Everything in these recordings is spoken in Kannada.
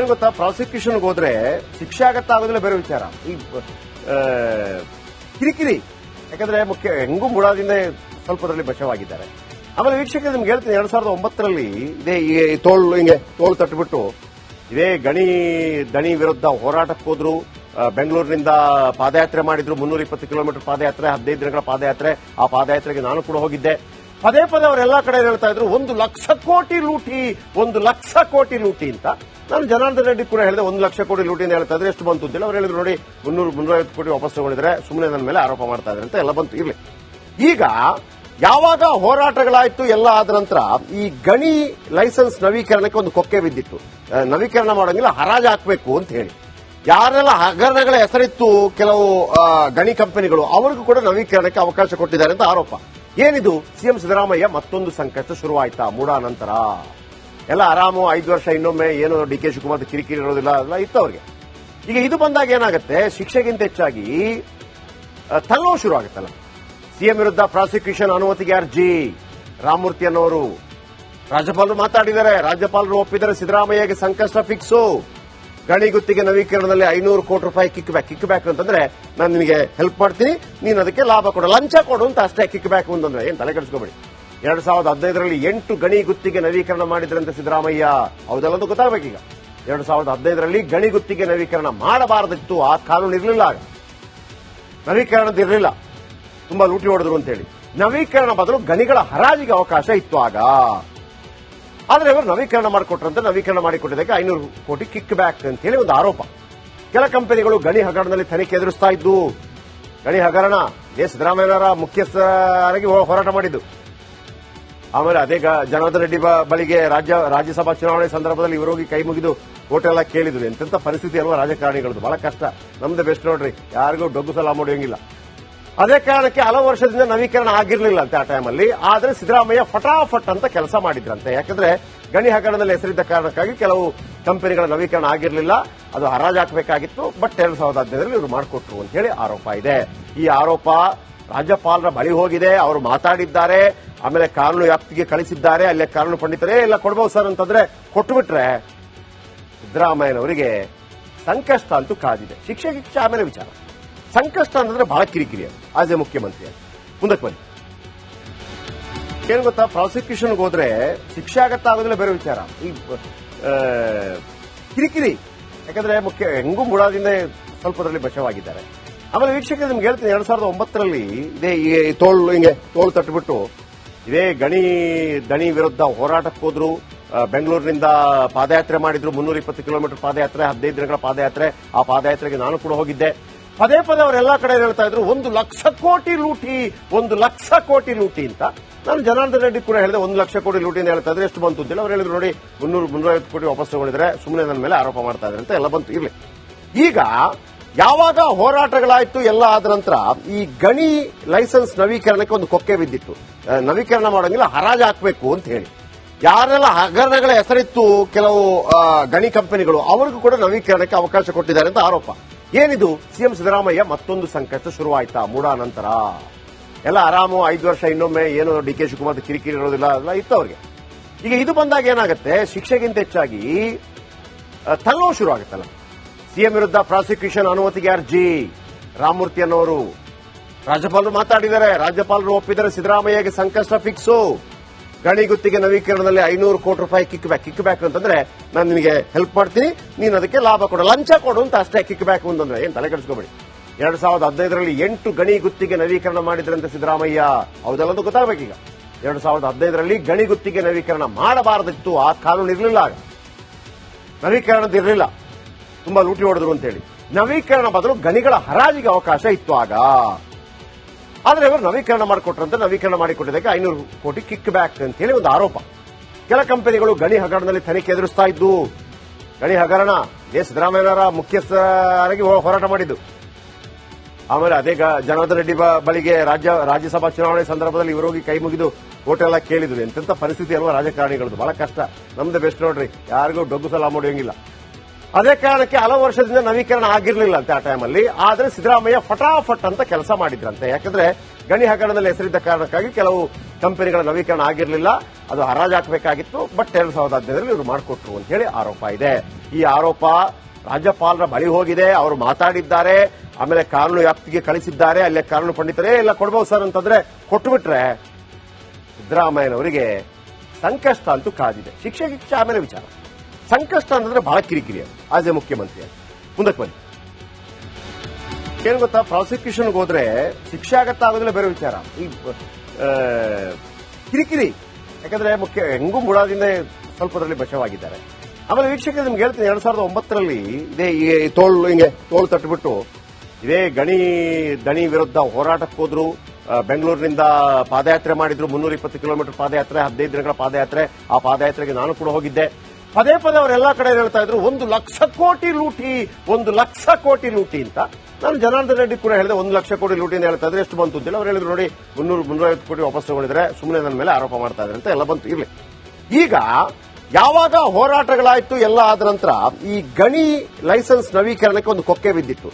ಏನ್ ಗೊತ್ತಾ? ಪ್ರಾಸಿಕ್ಯೂಷನ್ ಹೋದ್ರೆ ಶಿಕ್ಷೆ ಆಗತ್ತಾ ಆಗೋದಿಲ್ಲ ಬೇರೆ ವಿಚಾರ. ಈ ಕಿರಿಕಿರಿ. ಯಾಕಂದ್ರೆ ಮುಖ್ಯ, ಹೆಂಗೂ ಮುಳಾದಿಂದ ಸ್ವಲ್ಪದಲ್ಲಿ ಬಚಾವಾಗಿದ್ದಾರೆ ಆಮೇಲೆ ವೀಕ್ಷಕರಿಗೆ ನಿಮ್ಗೆ ಹೇಳ್ತೀನಿ, ಎರಡ್ ಸಾವಿರದ ಒಂಬತ್ತರಲ್ಲಿ ಇದೇ ಈ ತೋಳು, ಹಿಂಗೆ ತೋಳು ತಟ್ಟುಬಿಟ್ಟು ಇದೇ ಗಣಿ, ದಣಿ ವಿರುದ್ಧ ಹೋರಾಟಕ್ಕೆ ಹೋದ್ರು ಬೆಂಗಳೂರಿನಿಂದ ಪಾದಯಾತ್ರೆ ಮಾಡಿದ್ರು, ಮುನ್ನೂರ ಇಪ್ಪತ್ತು ಕಿಲೋಮೀಟರ್ ಪಾದಯಾತ್ರೆ, ಹದಿನೈದು ದಿನಗಳ ಪಾದಯಾತ್ರೆ. ಆ ಪಾದಯಾತ್ರೆಗೆ ನಾನು ಕೂಡ ಹೋಗಿದ್ದೆ. ಪದೇ ಪದೇ ಅವರೆಲ್ಲ ಕಡೆ ಹೇಳ್ತಾ ಇದ್ರು, ಒಂದು ಲಕ್ಷ ಕೋಟಿ ಲೂಟಿ, ಒಂದು ಲಕ್ಷ ಕೋಟಿ ಲೂಟಿ ಅಂತ. ನಾನು ಜನಾರ್ದನ್ ರೆಡ್ಡಿ ಕೂಡ ಹೇಳಿದೆ, ಒಂದು ಲಕ್ಷ ಕೋಟಿ ಲೂಟಿ ಅಂತ ಹೇಳ್ತಾ ಇದ್ರೆ. ಎಷ್ಟು ಬಂತು ಅಂತೇಳಿ ಅವ್ರು ಹೇಳಿದ್ರು ನೋಡಿ, ಮುನ್ನೂರು ಮುನ್ನೂರೈವತ್ತು ಕೋಟಿ ವಾಪಸ್ ತಗೊಂಡಿದ್ರೆ ಸುಮ್ಮನೆ ನನ್ನ ಮೇಲೆ ಆರೋಪ ಮಾಡ್ತಾ ಇದ್ದಾರೆ ಅಂತ ಎಲ್ಲ ಬಂತು. ಇರ್ಲಿ. ಈಗ ಯಾವಾಗ ಹೋರಾಟಗಳಾಯ್ತು ಎಲ್ಲ ಆದ ನಂತರ ಈ ಗಣಿ ಲೈಸೆನ್ಸ್ ನವೀಕರಣಕ್ಕೆ ಒಂದು ಕೊಕ್ಕೆ ಬಿದ್ದಿತ್ತು. ನವೀಕರಣ ಮಾಡೋಂಗಿಲ್ಲ, ಹರಾಜು ಹಾಕಬೇಕು ಅಂತ ಹೇಳಿ. ಯಾರೆಲ್ಲ ಹಗರಣಗಳ ಹೆಸರಿತ್ತು ಕೆಲವು ಗಣಿ ಕಂಪನಿಗಳು, ಅವ್ರಿಗೂ ಕೂಡ ನವೀಕರಣಕ್ಕೆ ಅವಕಾಶ ಕೊಟ್ಟಿದ್ದಾರೆ ಅಂತ ಆರೋಪ. ಏನಿದು? ಸಿಎಂ ಸಿದ್ದರಾಮಯ್ಯ ಮತ್ತೊಂದು ಸಂಕಷ್ಟ ಶುರುವಾಯ್ತಾ? ಮೂಡಾ ನಂತರ. ಎಲ್ಲ ಆರಾಮು, ಐದು ವರ್ಷ ಇನ್ನೊಮ್ಮೆ ಏನು ಡಿ ಕೆ ಶಿವಕುಮಾರ್ ಕಿರಿಕಿರಿ ಇರೋದಿಲ್ಲ, ಎಲ್ಲ ಇತ್ತು ಅವ್ರಿಗೆ ಈಗ ಇದು ಬಂದಾಗ ಏನಾಗುತ್ತೆ? ಶಿಕ್ಷೆಗಿಂತ ಹೆಚ್ಚಾಗಿ ತಲ್ಲೋ ಶುರು ಆಗುತ್ತಲ್ಲ. ಸಿಎಂ ವಿರುದ್ಧ ಪ್ರಾಸಿಕ್ಯೂಷನ್ ಅನುಮತಿಗೆ ಅರ್ಜಿ. ರಾಮಮೂರ್ತಿ ಅನ್ನೋರು. ರಾಜ್ಯಪಾಲರು ಮಾತಾಡಿದ್ದಾರೆ. ರಾಜ್ಯಪಾಲರು ಒಪ್ಪಿದರೆ ಸಿದ್ದರಾಮಯ್ಯಗೆ ಸಂಕಷ್ಟ ಫಿಕ್ಸು ಗಣಿ ಗುತ್ತಿಗೆ ನವೀಕರಣದಲ್ಲಿ ಐನೂರು ಕೋಟಿ ರೂಪಾಯಿ ಕಿಕ್ ಬ್ಯಾಕ್. ಕಿಕ್ ಬ್ಯಾಕ್ ಅಂತಂದ್ರೆ ನಾನು ನಿಮಗೆ ಹೆಲ್ಪ್ ಮಾಡ್ತೀನಿ. ನೀನು ಅದಕ್ಕೆ ಲಾಭ ಕೊಡು, ಲಂಚ ಕೊಡು ಅಂತ ಅಷ್ಟೇ ಕಿಕ್ ಬ್ಯಾಕ್ ಅಂತಂದ್ರೆ ಏನ್ ತಲೆ ಕೆಡಿಸ್ಕೋಬೇಡಿ. ಎರಡ್ ಸಾವಿರದ ಹದಿನೈದರಲ್ಲಿ ಎಂಟು ಗಣಿ ಗುತ್ತಿಗೆ ನವೀಕರಣ ಮಾಡಿದ್ರಂತೆ ಸಿದ್ದರಾಮಯ್ಯ. ಅಂತ ಗೊತ್ತಾಗಬೇಕೀಗ. ಎರಡ್ ಸಾವಿರದ ಹದಿನೈದರಲ್ಲಿ ಗಣಿ ಗುತ್ತಿಗೆ ನವೀಕರಣ ಮಾಡಬಾರದಿತ್ತು. ಆ ಕಾನೂನು ಇರಲಿಲ್ಲ ಆಗ. ನವೀಕರಣದ ಇರಲಿಲ್ಲ. ತುಂಬಾ ಲೂಟಿ ಹೊಡೆದ್ರು ಅಂತೇಳಿ. ನವೀಕರಣ ಬದಲು ಗಣಿಗಳ ಹರಾಜಿಗೆ ಅವಕಾಶ ಇತ್ತು ಆಗ. ಆದ್ರೆ ಇವರು ನವೀಕರಣ ಮಾಡಿಕೊಟ್ರಂತೆ, ನವೀಕರಣ ಮಾಡಿಕೊಟ್ಟಿದ್ದಕ್ಕೆ ಐನೂರು ಕೋಟಿ ಕಿಕ್ ಬ್ಯಾಕ್ ಅಂತ ಹೇಳಿ ಒಂದು ಆರೋಪ. ಕೆಲ ಕಂಪನಿಗಳು ಗಣಿ ಹಗರಣದಲ್ಲಿ ತನಿಖೆ ಎದುರಿಸ್ತಾ ಇದ್ದು, ಗಣಿ ಹಗರಣ ಎ. ಸಿದ್ದರಾಮಯ್ಯನವರ ಮುಖ್ಯಸ್ಥರಾಗಿ ಹೋರಾಟ ಮಾಡಿದ್ದು. ಆಮೇಲೆ ಅದೇ ಜನಾರ್ದನ್ ರೆಡ್ಡಿ ಬಳಿಗೆ ರಾಜ್ಯ, ರಾಜ್ಯಸಭಾ ಚುನಾವಣೆ ಸಂದರ್ಭದಲ್ಲಿ ಇವರು ಹೋಗಿ ಕೈ ಮುಗಿದು ಓಟೆಲ್ಲ ಕೇಳಿದ್ರು. ಎಂತೆಂಥ ಪರಿಸ್ಥಿತಿ ಅಲ್ವಾ ರಾಜಕಾರಣಿಗಳದ್ದು. ಬಹಳ ಕಷ್ಟ. ನಮ್ದು ಬೆಸ್ಟ್ ನೋಡ್ರಿ. ಯಾರಿಗೂ ಡೊಗ್ಗು ಸಲ ಮಾಡೋಂಗಿಲ್ಲ ಅದೇ ಕಾರಣಕ್ಕೆ ಹಲವು ವರ್ಷದಿಂದ ನವೀಕರಣ ಆಗಿರಲಿಲ್ಲ ಅಂತೆ ಆ ಟೈಮಲ್ಲಿ ಆದರೆ ಸಿದ್ದರಾಮಯ್ಯ ಫಟಾಫಟ್ ಅಂತ ಕೆಲಸ ಮಾಡಿದ್ರಂತೆ. ಯಾಕಂದ್ರೆ ಗಣಿ ಹಗರಣದಲ್ಲಿ ಹೆಸರಿದ್ದ ಕಾರಣಕ್ಕಾಗಿ ಕೆಲವು ಕಂಪನಿಗಳ ನವೀಕರಣ ಆಗಿರಲಿಲ್ಲ. ಅದು ಹರಾಜು ಹಾಕಬೇಕಾಗಿತ್ತು ಬಟ್ ಎರಡು ಸಾವಿರದ ಹದಿನೈದರಲ್ಲಿ ಇವರು ಮಾಡಿಕೊಟ್ರು ಅಂತ ಹೇಳಿ ಆರೋಪ ಇದೆ. ಈ ಆರೋಪ ರಾಜ್ಯಪಾಲರ ಬಳಿ ಹೋಗಿದೆ. ಅವರು ಮಾತಾಡಿದ್ದಾರೆ. ಆಮೇಲೆ ಕಾನೂನು ವ್ಯಾಪ್ತಿಗೆ ಕಳಿಸಿದ್ದಾರೆ. ಅಲ್ಲೇ ಕಾನೂನು ಪಂಡಿತರೇ ಎಲ್ಲ ಕೊಡ್ಬೋದು ಸರ್ ಅಂತಂದ್ರೆ ಕೊಟ್ಟುಬಿಟ್ರೆ ಸಿದ್ದರಾಮಯ್ಯನವರಿಗೆ ಸಂಕಷ್ಟ ಅಂತೂ ಕಾದಿದೆ. ಶಿಕ್ಷೆ ಶಿಕ್ಷೆ ಆಮೇಲೆ ವಿಚಾರ. ಸಂಕಷ್ಟ ಅಂತಂದ್ರೆ ಬಹಳ ಕಿರಿಕಿರಿ ಆಸ್ ಎ ಮುಖ್ಯಮಂತ್ರಿ ಮುಂದಕ್ಕೆ ಬನ್ನಿ. ಏನ್ ಗೊತ್ತಾ, ಪ್ರಾಸಿಕ್ಯೂಷನ್ಗೆ ಹೋದ್ರೆ ಶಿಕ್ಷೆ ಆಗತ್ತಾ ಆಗೋದಿಲ್ಲ ಬೇರೆ ವಿಚಾರ. ಈ ಕಿರಿಕಿರಿ. ಯಾಕಂದ್ರೆ ಮುಖ್ಯ, ಹೆಂಗೂ ಮುಡಾದಿಂದ ಸ್ವಲ್ಪದಲ್ಲಿ ಬಚಾವಾಗಿದ್ದಾರೆ. ಆಮೇಲೆ ವೀಕ್ಷಕ ನಿಮ್ಗೆ ಹೇಳ್ತೀನಿ, ಎರಡ್ ಸಾವಿರದ ಒಂಬತ್ತರಲ್ಲಿ ಇದೇ ಈ ತೋಳು, ಹಿಂಗೆ ತೋಳು ತಟ್ಟುಬಿಟ್ಟು ಇದೇ ಗಣಿ, ದಣಿ ವಿರುದ್ಧ ಹೋರಾಟಕ್ಕೆ ಹೋದ್ರು ಬೆಂಗಳೂರಿನಿಂದ ಪಾದಯಾತ್ರೆ ಮಾಡಿದ್ರು, ಮುನ್ನೂರ ಇಪ್ಪತ್ತು ಕಿಲೋಮೀಟರ್ ಪಾದಯಾತ್ರೆ, ಹದಿನೈದು ದಿನಗಳ ಪಾದಯಾತ್ರೆ. ಆ ಪಾದಯಾತ್ರೆಗೆ ನಾನು ಕೂಡ ಹೋಗಿದ್ದೆ. ಪದೇ ಪದೇ ಅವರೆಲ್ಲ ಕಡೆ ಹೇಳ್ತಾ ಇದ್ರು, ಒಂದು ಲಕ್ಷ ಕೋಟಿ ಲೂಟಿ, ಒಂದು ಲಕ್ಷ ಕೋಟಿ ಲೂಟಿ ಅಂತ. ನಾನು ಜನಾರ್ದನ್ ರೆಡ್ಡಿ ಕೂಡ ಹೇಳಿದೆ, ಒಂದು ಲಕ್ಷ ಕೋಟಿ ಲೂಟಿ ಅಂತ ಹೇಳ್ತಾ ಇದ್ರೆ, ಎಷ್ಟು ಬಂತು ಅಂತೇಳಿ ಅವ್ರು ಹೇಳಿದ್ರು ನೋಡಿ, ಮುನ್ನೂರು, ಮುನ್ನೂರೈವತ್ತು ಕೋಟಿ ವಾಪಸ್ ತಗೊಂಡಿದ್ರೆ ಸುಮ್ಮನೆ ನನ್ನ ಮೇಲೆ ಆರೋಪ ಮಾಡ್ತಾ ಇದ್ದಾರೆ ಅಂತ ಎಲ್ಲ ಬಂತು, ಇರ್ಲಿ. ಈಗ ಯಾವಾಗ ಹೋರಾಟಗಳಾಯ್ತು ಎಲ್ಲ ಆದ ನಂತರ ಈ ಗಣಿ ಲೈಸೆನ್ಸ್ ನವೀಕರಣಕ್ಕೆ ಒಂದು ಕೊಕ್ಕೆ ಬಿದ್ದಿತ್ತು. ನವೀಕರಣ ಮಾಡೋಂಗಿಲ್ಲ, ಹರಾಜು ಹಾಕಬೇಕು ಅಂತ ಹೇಳಿ. ಯಾರೆಲ್ಲ ಹಗರಣಗಳ ಹೆಸರಿತ್ತು ಕೆಲವು ಗಣಿ ಕಂಪನಿಗಳು, ಅವರಿಗೂ ಕೂಡ ನವೀಕರಣಕ್ಕೆ ಅವಕಾಶ ಕೊಟ್ಟಿದ್ದಾರೆ ಅಂತ ಆರೋಪ. ಏನಿದು? ಸಿಎಂ ಸಿದ್ದರಾಮಯ್ಯ ಮತ್ತೊಂದು ಸಂಕಷ್ಟ ಶುರುವಾಯ್ತಾ? ಮೂಡಾ ನಂತರ. ಎಲ್ಲ ಆರಾಮು, ಐದು ವರ್ಷ ಇನ್ನೊಮ್ಮೆ ಏನು ಡಿ ಕೆ ಶಿವಕುಮಾರ್ ಕಿರಿಕಿರಿ ಇರೋದಿಲ್ಲ ಅದೆಲ್ಲ ಇತ್ತು ಅವ್ರಿಗೆ ಈಗ ಇದು ಬಂದಾಗ ಏನಾಗುತ್ತೆ? ಶಿಕ್ಷೆಗಿಂತ ಹೆಚ್ಚಾಗಿ ತಲ್ಲೋ ಶುರು ಆಗುತ್ತಲ್ಲ. ಸಿಎಂ ವಿರುದ್ಧ ಪ್ರಾಸಿಕ್ಯೂಷನ್ ಅನುಮತಿಗೆ ಅರ್ಜಿ. ರಾಮಮೂರ್ತಿ ಅನ್ನೋರು ರಾಜ್ಯಪಾಲರು ಮಾತಾಡಿದ್ದಾರೆ. ರಾಜ್ಯಪಾಲರು ಒಪ್ಪಿದರೆ ಸಿದ್ದರಾಮಯ್ಯಗೆ ಸಂಕಷ್ಟ ಫಿಕ್ಸು ಗಣಿ ಗುತ್ತಿಗೆ ನವೀಕರಣದಲ್ಲಿ ಐನೂರು ಕೋಟಿ ರೂಪಾಯಿ ಕಿಕ್ ಬ್ಯಾಕ್ ಕಿಕ್ ಬ್ಯಾಕ್ ಅಂತಂದ್ರೆ ನಾನು ನಿಮಗೆ ಹೆಲ್ಪ್ ಮಾಡ್ತೀನಿ. ನೀನು ಅದಕ್ಕೆ ಲಾಭ ಕೊಡು. ಲಂಚ ಕೊಡು ಅಂತ ಅಷ್ಟೇ ಕಿಕ್ ಬ್ಯಾಕ್ ಅಂತಂದ್ರೆ ಏನ್ ತಲೆ ಕೆಡಿಸ್ಕೋಬೇಡಿ. ಎರಡ್ ಸಾವಿರದ ಹದಿನೈದರಲ್ಲಿ ಎಂಟು ಗಣಿ ಗುತ್ತಿಗೆ ನವೀಕರಣ ಮಾಡಿದ್ರಂತೆ ಸಿದ್ದರಾಮಯ್ಯ. ಹೌದಲ್ಲದು ಗೊತ್ತಾಗಬೇಕೀಗ ಎರಡ್ ಸಾವಿರದ ಹದಿನೈದರಲ್ಲಿ ಗಣಿ ಗುತ್ತಿಗೆ ನವೀಕರಣ ಮಾಡಬಾರದಿತ್ತು. ಆ ಕಾನೂನು ಇರಲಿಲ್ಲ ನವೀಕರಣದ ಇರಲಿಲ್ಲ. ತುಂಬಾ ಲೂಟಿ ಹೊಡೆದ್ರು ಅಂತೇಳಿ. ನವೀಕರಣ ಬದಲು ಗಣಿಗಳ ಹರಾಜಿಗೆ ಅವಕಾಶ ಇತ್ತು ಆಗ. ಆದ್ರೆ ಇವರು ನವೀಕರಣ ಮಾಡಿಕೊಟ್ರಂತೆ. ನವೀಕರಣ ಮಾಡಿಕೊಟ್ಟಿದ್ದಕ್ಕೆ ಐನೂರು ಕೋಟಿ ಕಿಕ್ ಬ್ಯಾಕ್ ಅಂತ ಹೇಳಿ ಒಂದು ಆರೋಪ. ಕೆಲ ಕಂಪನಿಗಳು ಗಣಿ ಹಗರಣದಲ್ಲಿ ತನಿಖೆ ಎದುರಿಸ್ತಾ ಇದ್ದು, ಗಣಿ ಹಗರಣ ಜೆ ಸಿದ್ದರಾಮಯ್ಯನವರ ಮುಖ್ಯಸ್ಥರಾಗಿ ಹೋರಾಟ ಮಾಡಿದ್ದು. ಆಮೇಲೆ ಅದೇ ಜನಾರ್ದನ್ ರೆಡ್ಡಿ ಬಳಿಗೆ ರಾಜ್ಯ ರಾಜ್ಯಸಭಾ ಚುನಾವಣೆ ಸಂದರ್ಭದಲ್ಲಿ ಇವರೋಗಿ ಕೈ ಮುಗಿದು ಓಟೆಲ್ಲ ಕೇಳಿದ್ರು. ಎಂತೆಂಥ ಪರಿಸ್ಥಿತಿ ಅಲ್ವಾ ರಾಜಕಾರಣಿಗಳದ್ದು. ಬಹಳ ಕಷ್ಟ. ನಮ್ದು ಬೆಸ್ಟ್ ನೋಡ್ರಿ. ಯಾರಿಗೂ ಡೊಗ್ಗು ಸಲ ಮಾಡೋಂಗಿಲ್ಲ ಅದೇ ಕಾರಣಕ್ಕೆ ಹಲವು ವರ್ಷದಿಂದ ನವೀಕರಣ ಆಗಿರಲಿಲ್ಲ ಅಂತ ಆ ಟೈಮಲ್ಲಿ ಆದರೆ ಸಿದ್ದರಾಮಯ್ಯ ಫಟಾಫಟ್ ಅಂತ ಕೆಲಸ ಮಾಡಿದ್ರಂತೆ. ಯಾಕಂದ್ರೆ ಗಣಿ ಹಗರಣದಲ್ಲಿ ಹೆಸರಿದ್ದ ಕಾರಣಕ್ಕಾಗಿ ಕೆಲವು ಕಂಪನಿಗಳ ನವೀಕರಣ ಆಗಿರಲಿಲ್ಲ. ಅದು ಹರಾಜು ಹಾಕಬೇಕಾಗಿತ್ತು. ಬಟ್ ಎರಡ್ ಸಾವಿರದ ಹದಿನೈದರಲ್ಲಿ ಇವರು ಮಾಡಿಕೊಟ್ರು ಅಂತ ಹೇಳಿ ಆರೋಪ ಇದೆ. ಈ ಆರೋಪ ರಾಜ್ಯಪಾಲರ ಬಳಿ ಹೋಗಿದೆ. ಅವರು ಮಾತಾಡಿದ್ದಾರೆ. ಆಮೇಲೆ ಕಾನೂನು ವ್ಯಾಪ್ತಿಗೆ ಕಳಿಸಿದ್ದಾರೆ. ಅಲ್ಲೇ ಕಾನೂನು ಪಂಡಿತರೇ ಎಲ್ಲ ಕೊಡ್ಬೋದು ಸರ್ ಅಂತಂದ್ರೆ ಕೊಟ್ಟುಬಿಟ್ರೆ ಸಿದ್ದರಾಮಯ್ಯನವರಿಗೆ ಸಂಕಷ್ಟ ಅಂತೂ ಕಾದಿದೆ. ಶಿಕ್ಷೆ ಗಿಕ್ಷೆ ಆಮೇಲೆ ವಿಚಾರ. ಸಂಕಷ್ಟ ಅಂತಂದ್ರೆ ಬಹಳ ಕಿರಿಕಿರಿ ಆಸ್ ಎ ಮುಖ್ಯಮಂತ್ರಿ, ಮುಂದಕ್ಕೆ ಬನ್ನಿ. ಏನ್ ಗೊತ್ತಾ ಪ್ರಾಸಿಕ್ಯೂಷನ್ಗೆ ಹೋದ್ರೆ ಶಿಕ್ಷೆ ಆಗತ್ತಾ ಆಗೋದಿಲ್ಲ ಬೇರೆ ವಿಚಾರ. ಈ ಕಿರಿಕಿರಿ. ಯಾಕಂದ್ರೆ ಮುಖ್ಯ, ಹೆಂಗೂ ಮುಡಾದಿಂದ ಸ್ವಲ್ಪದಲ್ಲಿ ಬಚಾವಾಗಿದ್ದಾರೆ ಆಮೇಲೆ ವೀಕ್ಷಕರು, ನಿಮ್ಗೆ ಹೇಳ್ತೀನಿ, ಎರಡ್ ಸಾವಿರದ ಒಂಬತ್ತರಲ್ಲಿ ಇದೇ ಈ ತೋಳು, ಹಿಂಗೆ ತೋಳು ತಟ್ಟುಬಿಟ್ಟು ಇದೇ ಗಣಿ, ದಣಿ ವಿರುದ್ಧ ಹೋರಾಟಕ್ಕೆ ಹೋದ್ರು. ಬೆಂಗಳೂರಿನಿಂದ ಪಾದಯಾತ್ರೆ ಮಾಡಿದ್ರು. ಮುನ್ನೂರ ಇಪ್ಪತ್ತು ಕಿಲೋಮೀಟರ್ ಪಾದಯಾತ್ರೆ, ಹದಿನೈದು ದಿನಗಳ ಪಾದಯಾತ್ರೆ. ಆ ಪಾದಯಾತ್ರೆಗೆ ನಾನು ಕೂಡ ಹೋಗಿದ್ದೆ. ಪದೇ ಪದೇ ಅವರೆಲ್ಲ ಕಡೆ ಹೇಳ್ತಾ ಇದ್ರು, ಒಂದು ಲಕ್ಷ ಕೋಟಿ ಲೂಟಿ, ಒಂದು ಲಕ್ಷ ಕೋಟಿ ಲೂಟಿ ಅಂತ. ನಾನು ಜನಾರ್ದನ್ ರೆಡ್ಡಿ ಕೂಡ ಹೇಳಿದೆ, ಒಂದು ಲಕ್ಷ ಕೋಟಿ ಲೂಟಿ ಅಂತ ಹೇಳ್ತಾ ಇದ್ರೆ, ಎಷ್ಟು ಬಂತು ಅಂತಿಲ್ಲ ಅವ್ರು ಹೇಳಿದ್ರು ನೋಡಿ, ಮುನ್ನೂರು, ಮುನ್ನೂರೈವತ್ತು ಕೋಟಿ ವಾಪಸ್ ತಗೊಂಡಿದ್ರೆ ಸುಮ್ಮನೆ ನನ್ನ ಮೇಲೆ ಆರೋಪ ಮಾಡ್ತಾ ಇದ್ದಾರೆ ಅಂತ ಎಲ್ಲ ಬಂತು, ಇರ್ಲಿ. ಈಗ ಯಾವಾಗ ಹೋರಾಟಗಳಾಯ್ತು ಎಲ್ಲ ಆದ ನಂತರ ಈ ಗಣಿ ಲೈಸೆನ್ಸ್ ನವೀಕರಣಕ್ಕೆ ಒಂದು ಕೊಕ್ಕೆ ಬಿದ್ದಿತ್ತು.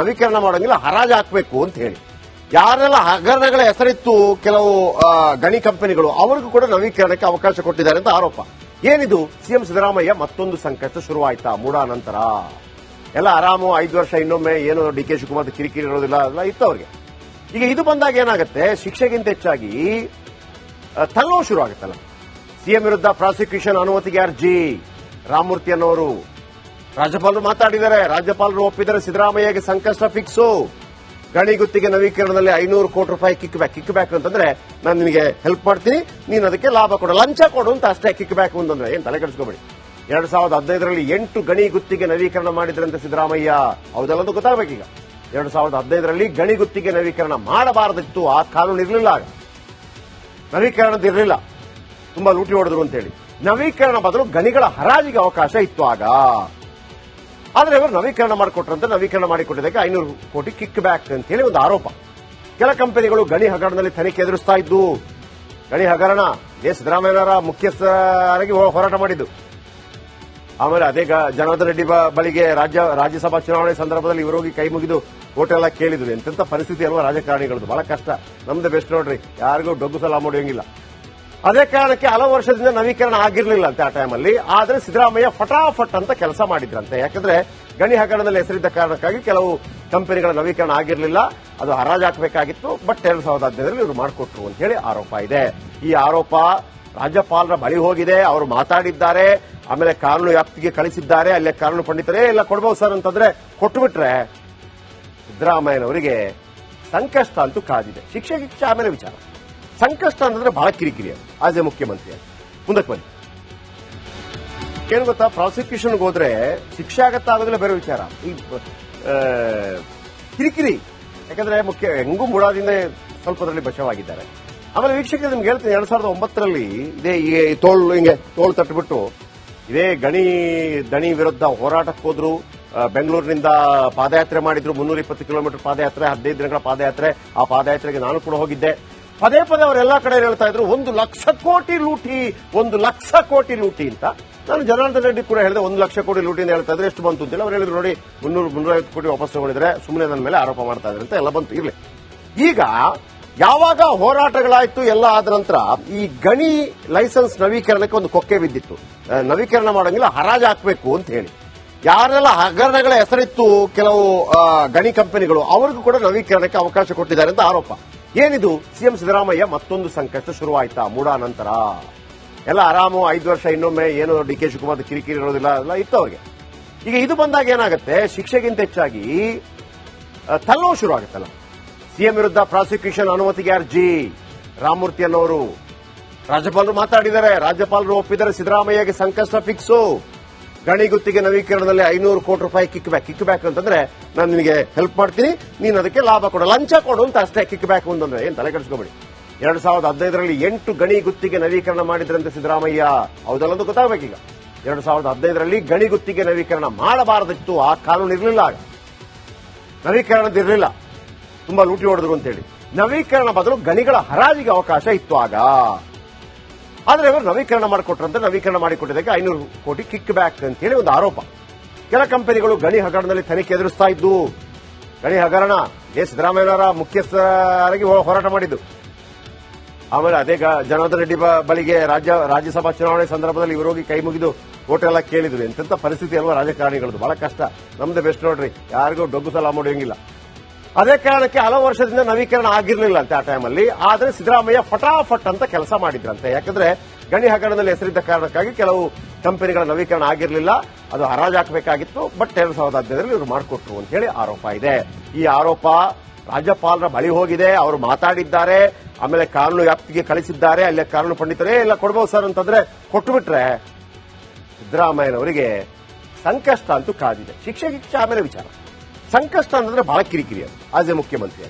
ನವೀಕರಣ ಮಾಡೋಂಗಿಲ್ಲ, ಹರಾಜು ಹಾಕಬೇಕು ಅಂತ ಹೇಳಿ. ಯಾರೆಲ್ಲ ಹಗರಣಗಳ ಹೆಸರಿತ್ತು ಕೆಲವು ಗಣಿ ಕಂಪನಿಗಳು, ಅವರಿಗೂ ಕೂಡ ನವೀಕರಣಕ್ಕೆ ಅವಕಾಶ ಕೊಟ್ಟಿದ್ದಾರೆ ಅಂತ ಆರೋಪ. ಏನಿದು? ಸಿಎಂ ಸಿದ್ದರಾಮಯ್ಯ ಮತ್ತೊಂದು ಸಂಕಷ್ಟ ಶುರುವಾಯ್ತಾ? ಮೂಡ ನಂತರ. ಎಲ್ಲ ಆರಾಮು, ಐದು ವರ್ಷ ಇನ್ನೊಮ್ಮೆ ಏನು ಡಿ ಕೆ ಶಿವಕುಮಾರ್ ಕಿರಿಕಿರಿ ಇರೋದಿಲ್ಲ ಅದೆಲ್ಲ ಇತ್ತು ಅವ್ರಿಗೆ ಈಗ ಇದು ಬಂದಾಗ ಏನಾಗುತ್ತೆ? ಶಿಕ್ಷೆಗಿಂತ ಹೆಚ್ಚಾಗಿ ತಲ್ಲೋ ಶುರು ಆಗುತ್ತಲ್ಲ ಸಿಎಂ ವಿರುದ್ಧ ಪ್ರಾಸಿಕ್ಯೂಷನ್ ಅನುಮತಿಗೆ ಅರ್ಜಿ. ರಾಮಮೂರ್ತಿ ಅನ್ನೋರು. ರಾಜ್ಯಪಾಲರು ಮಾತಾಡಿದ್ದಾರೆ. ರಾಜ್ಯಪಾಲರು ಒಪ್ಪಿದರೆ ಸಿದ್ದರಾಮಯ್ಯಗೆ ಸಂಕಷ್ಟ ಫಿಕ್ಸು ಗಣಿ ಗುತ್ತಿಗೆ ನವೀಕರಣದಲ್ಲಿ ಐನೂರು ಕೋಟಿ ರೂಪಾಯಿ ಕಿಕ್ ಬ್ಯಾಕ್. ಕಿಕ್ ಬ್ಯಾಕ್ ಅಂತಂದ್ರೆ ನಾನು ನಿಮಗೆ ಹೆಲ್ಪ್ ಮಾಡ್ತೀನಿ. ನೀನು ಅದಕ್ಕೆ ಲಾಭ ಕೊಡು. ಲಂಚ ಕೊಡು ಅಂತ ಅಷ್ಟೇ ಕಿಕ್ ಬ್ಯಾಕ್ ಅಂತಂದ್ರೆ ಏನು ತಲೆ ಕೆಡಿಸ್ಕೋಬೇಡಿ. ಎರಡ್ ಸಾವಿರದ ಹದಿನೈದರಲ್ಲಿ ಎಂಟು ಗಣಿ ಗುತ್ತಿಗೆ ನವೀಕರಣ ಮಾಡಿದ್ರಂತೆ ಸಿದ್ದರಾಮಯ್ಯ. ಹೌದಲ್ಲ ಅಂತ ಗೊತ್ತಾಗಬೇಕೀಗ. ಎರಡ್ ಸಾವಿರದ ಹದಿನೈದರಲ್ಲಿ ಗಣಿ ಗುತ್ತಿಗೆ ನವೀಕರಣ ಮಾಡಬಾರದಿತ್ತು. ಆ ಕಾನೂನು ಇರಲಿಲ್ಲ ಆಗ. ನವೀಕರಣದ ಇರಲಿಲ್ಲ. ತುಂಬಾ ಲೂಟಿ ಹೊಡೆದ್ರು ಅಂತೇಳಿ. ನವೀಕರಣ ಬದಲು ಗಣಿಗಳ ಹರಾಜಿಗೆ ಅವಕಾಶ ಇತ್ತು ಆಗ. ಆದ್ರೆ ಇವರು ನವೀಕರಣ ಮಾಡಿಕೊಟ್ರಂತೆ, ನವೀಕರಣ ಮಾಡಿಕೊಟ್ಟಿದ್ದಕ್ಕೆ ಐನೂರು ಕೋಟಿ ಕಿಕ್ ಬ್ಯಾಕ್ ಅಂತ ಹೇಳಿ ಒಂದು ಆರೋಪ. ಕೆಲ ಕಂಪನಿಗಳು ಗಣಿ ಹಗರಣದಲ್ಲಿ ತನಿಖೆ ಎದುರಿಸ್ತಾ ಇದ್ದು, ಗಣಿ ಹಗರಣ ಎ ಸಿದ್ದರಾಮಯ್ಯನವರ ಮುಖ್ಯಸ್ಥರಾಗಿ ಹೋರಾಟ ಮಾಡಿದ್ದು. ಆಮೇಲೆ ಅದೇ ಜನಾರ್ದನ್ ರೆಡ್ಡಿ ಬಳಿಗೆ ರಾಜ್ಯ, ರಾಜ್ಯಸಭಾ ಚುನಾವಣೆ ಸಂದರ್ಭದಲ್ಲಿ ಇವರು ಹೋಗಿ ಕೈ ಮುಗಿದು ಓಟೆಲ್ಲ ಕೇಳಿದ್ರು. ಎಂತೆಂಥ ಪರಿಸ್ಥಿತಿ ಅಲ್ವಾ ರಾಜಕಾರಣಿಗಳದ್ದು. ಬಹಳ ಕಷ್ಟ. ನಮ್ದು ಬೆಸ್ಟ್ ನೋಡ್ರಿ. ಯಾರಿಗೂ ಡೊಗ್ಗು ಸಲ ಮಾಡೋಂಗಿಲ್ಲ ಅದೇ ಕಾರಣಕ್ಕೆ ಹಲವು ವರ್ಷದಿಂದ ನವೀಕರಣ ಆಗಿರಲಿಲ್ಲ ಅಂತ ಆ ಟೈಮಲ್ಲಿ ಆದರೆ ಸಿದ್ದರಾಮಯ್ಯ ಫಟಾಫಟ್ ಅಂತ ಕೆಲಸ ಮಾಡಿದ್ರಂತೆ. ಯಾಕಂದ್ರೆ ಗಣಿ ಹಗರಣದಲ್ಲಿ ಹೆಸರಿದ್ದ ಕಾರಣಕ್ಕಾಗಿ ಕೆಲವು ಕಂಪನಿಗಳ ನವೀಕರಣ ಆಗಿರಲಿಲ್ಲ. ಅದು ಹರಾಜು ಹಾಕಬೇಕಾಗಿತ್ತು. ಬಟ್ ಎರಡು ಸಾವಿರದ ಹದಿನೈದರಲ್ಲಿ ಇವರು ಮಾಡಿಕೊಟ್ರು ಅಂತ ಹೇಳಿ ಆರೋಪ ಇದೆ. ಈ ಆರೋಪ ರಾಜ್ಯಪಾಲರ ಬಳಿ ಹೋಗಿದೆ. ಅವರು ಮಾತಾಡಿದ್ದಾರೆ. ಆಮೇಲೆ ಕಾನೂನು ವ್ಯಾಪ್ತಿಗೆ ಕಳಿಸಿದ್ದಾರೆ. ಅಲ್ಲೇ ಕಾನೂನು ಪಂಡಿತರೇ ಎಲ್ಲ ಕೊಡ್ಬೋದು ಸರ್ ಅಂತಂದ್ರೆ ಕೊಟ್ಟುಬಿಟ್ರೆ ಸಿದ್ದರಾಮಯ್ಯನವರಿಗೆ ಸಂಕಷ್ಟ ಅಂತೂ ಕಾದಿದೆ. ಶಿಕ್ಷೆ ಗಿಕ್ಷೆ ಆಮೇಲೆ ವಿಚಾರ. ಸಂಕಷ್ಟ ಅಂತಂದ್ರೆ ಬಹಳ ಕಿರಿಕಿರಿ. ಆಸ್ ಎ ಮುಖ್ಯಮಂತ್ರಿ, ಮುಂದಕ್ಕೆ ಬನ್ನಿ. ಏನು ಗೊತ್ತಾ, ಪ್ರಾಸಿಕ್ಯೂಷನ್ಗೆ ಹೋದ್ರೆ ಶಿಕ್ಷೆ ಆಗತ್ತಾ ಆಗೋದಿಲ್ಲ ಬೇರೆ ವಿಚಾರ. ಈ ಕಿರಿಕಿರಿ. ಯಾಕಂದ್ರೆ ಮುಖ್ಯ, ಹೆಂಗೂ ಮುಡಾದಿಂದ ಸ್ವಲ್ಪದಲ್ಲಿ ಬಚಾವಾಗಿದ್ದಾರೆ. ಆಮೇಲೆ ವೀಕ್ಷಕರಿಗೆ ನಿಮ್ಗೆ ಹೇಳ್ತೀನಿ, ಎರಡ್ ಸಾವಿರದ ಒಂಬತ್ತರಲ್ಲಿ ಇದೇ ಈ ತೋಳು, ಹಿಂಗೆ ತೋಳು ತಟ್ಟುಬಿಟ್ಟು ಇದೇ ಗಣಿ, ದಣಿ ವಿರುದ್ಧ ಹೋರಾಟಕ್ಕೆ ಹೋದ್ರು. ಬೆಂಗಳೂರಿನಿಂದ ಪಾದಯಾತ್ರೆ ಮಾಡಿದ್ರು, ಮುನ್ನೂರ ಇಪ್ಪತ್ತು ಕಿಲೋಮೀಟರ್ ಪಾದಯಾತ್ರೆ, ಹದಿನೈದು ದಿನಗಳ ಪಾದಯಾತ್ರೆ. ಆ ಪಾದಯಾತ್ರೆಗೆ ನಾನು ಕೂಡ ಹೋಗಿದ್ದೆ. ಪದೇ ಪದೇ ಅವರೆಲ್ಲ ಕಡೆ ಹೇಳ್ತಾ ಇದ್ರು, ಒಂದು ಲಕ್ಷ ಕೋಟಿ ಲೂಟಿ, ಒಂದು ಲಕ್ಷ ಕೋಟಿ ಲೂಟಿ ಅಂತ. ನಾನು ಜನಾರ್ದನ್ ರೆಡ್ಡಿ ಕೂಡ ಹೇಳಿದೆ, ಒಂದು ಲಕ್ಷ ಕೋಟಿ ಲೂಟಿ ಅಂತ ಹೇಳ್ತಾ ಇದ್ರೆ, ಎಷ್ಟು ಬಂತು ಅಂತಿಲ್ಲ ಅವ್ರು ಹೇಳಿದ್ರು ನೋಡಿ, ಮುನ್ನೂರು ಮುನ್ನೂರೈವತ್ತು ಕೋಟಿ ವಾಪಸ್ ತಗೊಂಡಿದ್ರೆ ಸುಮ್ಮನೆ ನನ್ನ ಮೇಲೆ ಆರೋಪ ಮಾಡ್ತಾ ಇದ್ರೆ ಅಂತ ಎಲ್ಲ ಬಂತು, ಇರ್ಲಿ. ಈಗ, ಯಾವಾಗ ಹೋರಾಟಗಳಾಯ್ತು ಎಲ್ಲ ಆದ ನಂತರ, ಈ ಗಣಿ ಲೈಸೆನ್ಸ್ ನವೀಕರಣಕ್ಕೆ ಒಂದು ಕೊಕ್ಕೆ ಬಿದ್ದಿತ್ತು. ನವೀಕರಣ ಮಾಡೋಂಗಿಲ್ಲ, ಹರಾಜು ಹಾಕಬೇಕು ಅಂತ ಹೇಳಿ. ಯಾರೆಲ್ಲ ಹಗರಣಗಳ ಹೆಸರಿತ್ತು, ಕೆಲವು ಗಣಿ ಕಂಪನಿಗಳು, ಅವರಿಗೂ ಕೂಡ ನವೀಕರಣಕ್ಕೆ ಅವಕಾಶ ಕೊಟ್ಟಿದ್ದಾರೆ ಅಂತ ಆರೋಪ. ಏನಿದು? ಸಿಎಂ ಸಿದ್ದರಾಮಯ್ಯ ಮತ್ತೊಂದು ಸಂಕಷ್ಟ ಶುರುವಾಯ್ತಾ? ಮೂಡ ನಂತರ. ಎಲ್ಲ ಆರಾಮು, ಐದು ವರ್ಷ ಇನ್ನೊಮ್ಮೆ ಏನು ಡಿ ಕೆ ಶಿವಕುಮಾರ್ ಕಿರಿಕಿರಿ ಇರೋದಿಲ್ಲ, ಎಲ್ಲ ಇತ್ತು ಅವ್ರಿಗೆ. ಈಗ ಇದು ಬಂದಾಗ ಏನಾಗುತ್ತೆ? ಶಿಕ್ಷೆಗಿಂತ ಹೆಚ್ಚಾಗಿ ತಲ್ಲೋ ಶುರು ಆಗುತ್ತಲ್ಲ ಸಿಎಂ ವಿರುದ್ಧ ಪ್ರಾಸಿಕ್ಯೂಷನ್ ಅನುಮತಿಗೆ ಅರ್ಜಿ. ರಾಮಮೂರ್ತಿ ಅನ್ನೋರು. ರಾಜ್ಯಪಾಲರು ಮಾತಾಡಿದ್ದಾರೆ. ರಾಜ್ಯಪಾಲರು ಒಪ್ಪಿದರೆ ಸಿದ್ದರಾಮಯ್ಯಗೆ ಸಂಕಷ್ಟ ಫಿಕ್ಸು ಗಣಿ ಗುತ್ತಿಗೆ ನವೀಕರಣದಲ್ಲಿ ಐನೂರು ಕೋಟಿ ರೂಪಾಯಿ ಕಿಕ್ ಬ್ಯಾಕ್ ಕಿಕ್ ಬ್ಯಾಕ್ ಅಂತಂದ್ರೆ ನಾನು ನಿಮಗೆ ಹೆಲ್ಪ್ ಮಾಡ್ತೀನಿ. ನೀನು ಅದಕ್ಕೆ ಲಾಭ ಕೊಡು. ಲಂಚ ಕೊಡು ಅಂತ ಅಷ್ಟೇ ಕಿಕ್ ಬ್ಯಾಕ್ ಅಂತಂದ್ರೆ ಏನ್ ತಲೆ ಕೆಡಿಸ್ಕೋಬೇಡಿ. ಎರಡ್ ಸಾವಿರದ ಹದಿನೈದರಲ್ಲಿ ಎಂಟು ಗಣಿ ಗುತ್ತಿಗೆ ನವೀಕರಣ ಮಾಡಿದ್ರಂತೆ ಸಿದ್ದರಾಮಯ್ಯ. ಹೌದಲ್ಲ ಅಂತ ಗೊತ್ತಾಗಬೇಕೀಗ? ಎರಡ್ ಸಾವಿರದ ಹದಿನೈದರಲ್ಲಿ ಗಣಿ ಗುತ್ತಿಗೆ ನವೀಕರಣ ಮಾಡಬಾರದಿತ್ತು. ಆ ಕಾನೂನು ಇರಲಿಲ್ಲ ಆಗ. ನವೀಕರಣದ ಇರಲಿಲ್ಲ. ತುಂಬಾ ಲೂಟಿ ಹೊಡೆದ್ರು ಅಂತೇಳಿ. ನವೀಕರಣ ಬದಲು ಗಣಿಗಳ ಹರಾಜಿಗೆ ಅವಕಾಶ ಇತ್ತು ಆಗ. ಆದ್ರೆ ಇವರು ನವೀಕರಣ ಮಾಡಿಕೊಟ್ರಂತೆ, ನವೀಕರಣ ಮಾಡಿಕೊಟ್ಟಿದ್ದಕ್ಕೆ ಐನೂರು ಕೋಟಿ ಕಿಕ್ ಬ್ಯಾಕ್ ಅಂತ ಹೇಳಿ ಒಂದು ಆರೋಪ. ಕೆಲ ಕಂಪನಿಗಳು ಗಣಿ ಹಗರಣದಲ್ಲಿ ತನಿಖೆ ಎದುರಿಸ್ತಾ ಇದ್ದು, ಗಣಿ ಹಗರಣ ಎ ಸಿದ್ದರಾಮಯ್ಯನವರ ಮುಖ್ಯಸ್ಥರಾಗಿ ಹೋರಾಟ ಮಾಡಿದ್ದು. ಆಮೇಲೆ ಅದೇ ಜನಾರ್ದನ್ ರೆಡ್ಡಿ ಬಳಿಗೆ ರಾಜ್ಯ, ರಾಜ್ಯಸಭಾ ಚುನಾವಣೆ ಸಂದರ್ಭದಲ್ಲಿ ಇವರೋಗಿ ಕೈ ಮುಗಿದು ಓಟೆಲ್ಲ ಕೇಳಿದ್ರು ಎಂತ ಪರಿಸ್ಥಿತಿ ಅಲ್ವಾ ರಾಜಕಾರಣಿಗಳದ್ದು. ಬಹಳ ಕಷ್ಟ. ನಮ್ದು ಬೆಸ್ಟ್ ನೋಡ್ರಿ. ಯಾರಿಗೂ ಡೊಗ್ಗು ಸಲ ಮಾಡೋಂಗಿಲ್ಲ ಅದೇ ಕಾರಣಕ್ಕೆ ಹಲವು ವರ್ಷದಿಂದ ನವೀಕರಣ ಆಗಿರಲಿಲ್ಲ ಅಂತ ಆ ಟೈಮಲ್ಲಿ ಆದ್ರೆ ಸಿದ್ದರಾಮಯ್ಯ ಫಟಾಫಟ್ ಅಂತ ಕೆಲಸ ಮಾಡಿದ್ರಂತೆ. ಯಾಕಂದ್ರೆ ಗಣಿ ಹಗರಣದಲ್ಲಿ ಹೆಸರಿದ್ದ ಕಾರಣಕ್ಕಾಗಿ ಕೆಲವು ಕಂಪನಿಗಳ ನವೀಕರಣ ಆಗಿರಲಿಲ್ಲ. ಅದು ಹರಾಜು ಹಾಕಬೇಕಾಗಿತ್ತು. ಬಟ್ ಎರಡ್ ಸಾವಿರದ ಹದಿನೈದರಲ್ಲಿ ಇವರು ಮಾಡಿಕೊಟ್ರು ಅಂತ ಹೇಳಿ ಆರೋಪ ಇದೆ. ಈ ಆರೋಪ ರಾಜ್ಯಪಾಲರ ಬಳಿ ಹೋಗಿದೆ. ಅವರು ಮಾತಾಡಿದ್ದಾರೆ. ಆಮೇಲೆ ಕಾನೂನು ವ್ಯಾಪ್ತಿಗೆ ಕಳಿಸಿದ್ದಾರೆ. ಅಲ್ಲೇ ಕಾನೂನು ಪಂಡಿತರೇ ಎಲ್ಲ ಕೊಡ್ಬೋದು ಸರ್ ಅಂತಂದ್ರೆ ಕೊಟ್ಟುಬಿಟ್ರೆ ಸಿದ್ದರಾಮಯ್ಯನವರಿಗೆ ಸಂಕಷ್ಟ ಅಂತೂ ಕಾದಿದೆ. ಶಿಕ್ಷೆ ಶಿಕ್ಷೆ ಆಮೇಲೆ ವಿಚಾರ. ಸಂಕಷ್ಟ ಅಂತಂದ್ರೆ ಬಹಳ ಕಿರಿಕಿರಿ ಅದು. ಆಸ್ ಎ ಮುಖ್ಯಮಂತ್ರಿ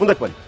ಮುಂದಕ್ಕೆ ಬನ್ನಿ.